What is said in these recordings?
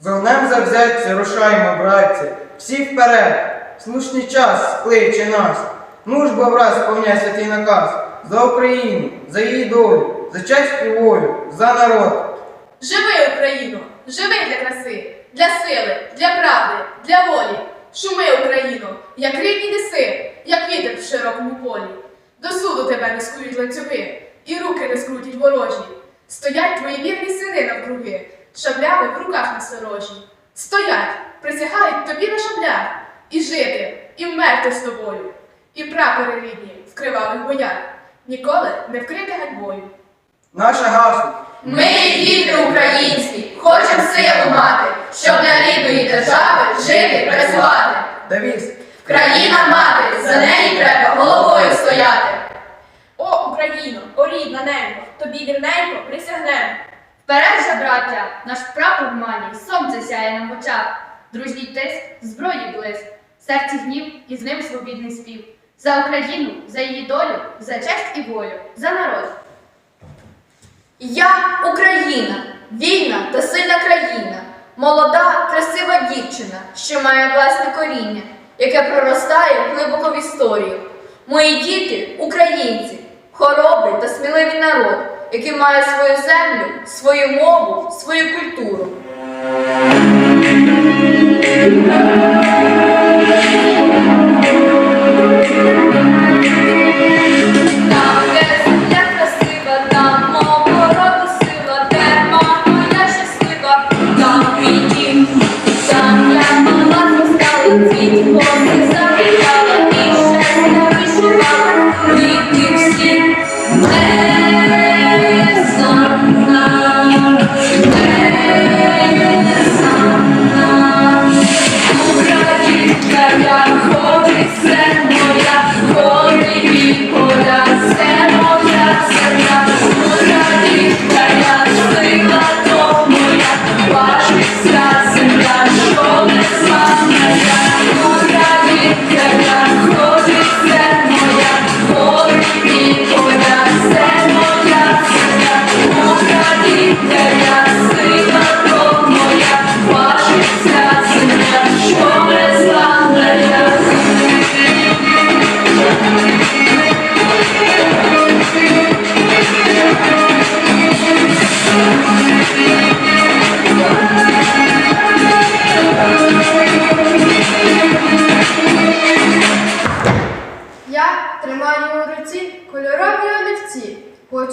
З огнем завзяться, рушаймо, братці, всі вперед, слушний час кличе нас. Ну ж бо враз сповняй святий наказ за Україну, за її долю, за честь і волю, за народ. Живи, Україно! Живи для краси, для сили, для правди, для волі. Шуми, Україно, як рідні неси, як вітер в широкому полі. До суду тебе не скують ланцюги, і руки не скрутять ворожі. Стоять твої вірні сини навкруги, шаблями в руках насторожі. Стоять, присягають тобі на шаблях, і жити, і вмерти з тобою. І прапори рідні в кривавих боях, ніколи не вкрити ганьбою. Наше гасло Ми, діти українські, хочемо силу мати, щоб для рідної держави жити, працювати. девіз. Країна мати, за неї треба головою стояти. О, Україно, о рідна ненько, тобі вірненько присягнемо. Вперед же, браття, наш прапор маній, сонце сяє нам в очах, дружній тиск, зброї блиск, серці гнів і з ним свобідний спів. За Україну, за її долю, за честь і волю, за народ. Я Україна, вільна та сильна країна, молода, красива дівчина, що має власне коріння, яке проростає глибоко в історію. Мої діти українці, хоробрий та сміливий народ, який має свою землю, свою мову, свою культуру.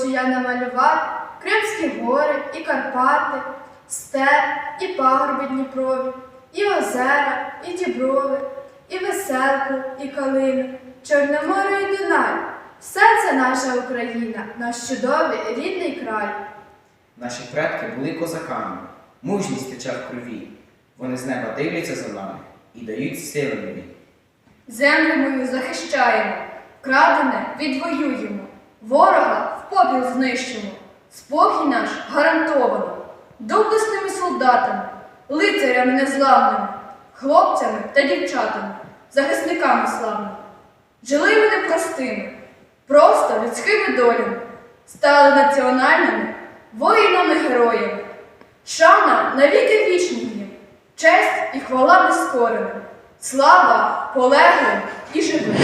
Хочу я намалювати Кримські гори і Карпати, степ і пагорби Дніпрові, і озера, і діброви, і веселку, і калину, Чорне море і Дунай. Все це наша Україна, наш чудовий рідний край. Наші предки були козаками, мужність тече в крові. Вони з неба дивляться за нами і дають сили нові. Землю мою захищаємо, крадене відвоюємо, ворога в попіл знищимо, спокій наш гарантовано, доблесними солдатами, лицарями незламними, хлопцями та дівчатами, захисниками славними. Жили вони простими, просто людськими долями, стали національними воїнами-героями. Шана навіки вічні честь і хвала нескореним, слава полеглим і живим.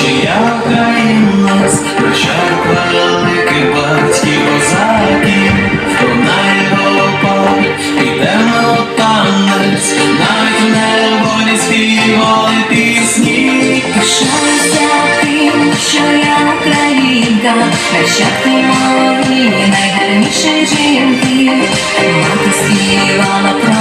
Що я українець, прощай великих батьків козаків, хто на його пол піде на танець, навіть в неволі співали пісні. Пишаюся тим, що я українка, нащадки мої, найгарніші жінки. Мати співала про